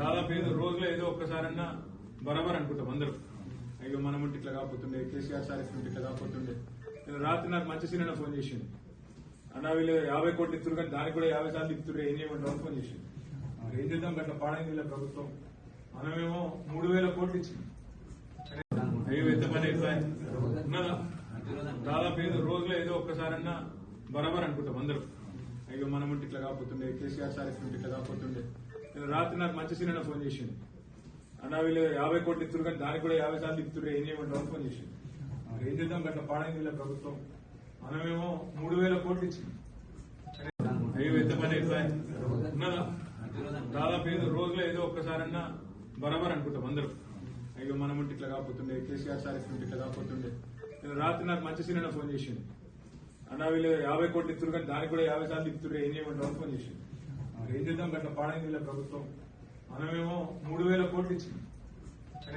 దాదాపు ఏదో రోజులో ఏదో ఒక్కసారన్నా బరాబర్ అనుకుంటాం అందరూ. అయ్యో మనం ఉంటే ఇట్లా కాకపోతుండే కేసీఆర్ సార్ ఇట్లా ఇట్లా కాకపోతుండే. నేను రాత్రి నాకు మంచి సీన్ ఫోన్ చేసిండు. అన్నా వీళ్ళు యాభై కోట్లు ఇస్తున్నారు కానీ దానికి కూడా యాభై సార్లు ఇస్తున్నారు ఏం చేయమంటారు అని ఫోన్ చేసిండు. ఏం చేద్దాం? గట్లా పాడైంది వీళ్ళ ప్రభుత్వం. మనమేమో మూడు వేల కోట్లు ఇచ్చింది అయ్యో ఎంత పని ఉన్నదా దాదాపు ఏదో రోజులో ఏదో ఒక్కసారన్నా బరాబర్ అనుకుంటాం అందరూ. అయ్యో మనం ఉంటే ఇట్లా కాకపోతుండే కేసీఆర్ సార్ ఇట్లా ఇట్లా కాకపోతుండే. నేను రాత్రి నాకు మంచి సీన్ ఫోన్ చేసిండు. అన్న వీళ్ళు యాభై కోట్లు ఇస్తున్నారు కానీ దానికి కూడా యాభై సార్లు ఇస్తున్నారు ఏం చేయమంటారు అని ఫోన్ చేసిండు. మరి ఏం చేద్దాం గట్ల పాడైంది వీళ్ళ ప్రభుత్వం. మనమేమో మూడు వేల కోట్లు ఇచ్చింది అయ్యో పని ఉన్నదా దాదాపు ఏదో రోజులో ఏదో ఒక్కసారన్నా బరాబర్ అనుకుంటాం అందరూ. అయ్యో మనం ఉంటే ఇట్లా కాకపోతుండే కేసీఆర్ సార్ ఇట్లా ఇట్లా కాకపోతుండే. నేను రాత్రి నాకు మంచి సీన్ ఫోన్ చేసిండు. అన్నా వీళ్ళు యాభై కోట్లు ఇస్తున్నారు కానీ దానికి కూడా యాభై సార్లు ఇస్తున్నారు ఏం చేయమంటారు ఫోన్ చేసిండు. ఏం చేద్దాం? గట్ల పాడైంది వీళ్ళ ప్రభుత్వం. మనమేమో మూడు వేల కోట్లు ఇచ్చింది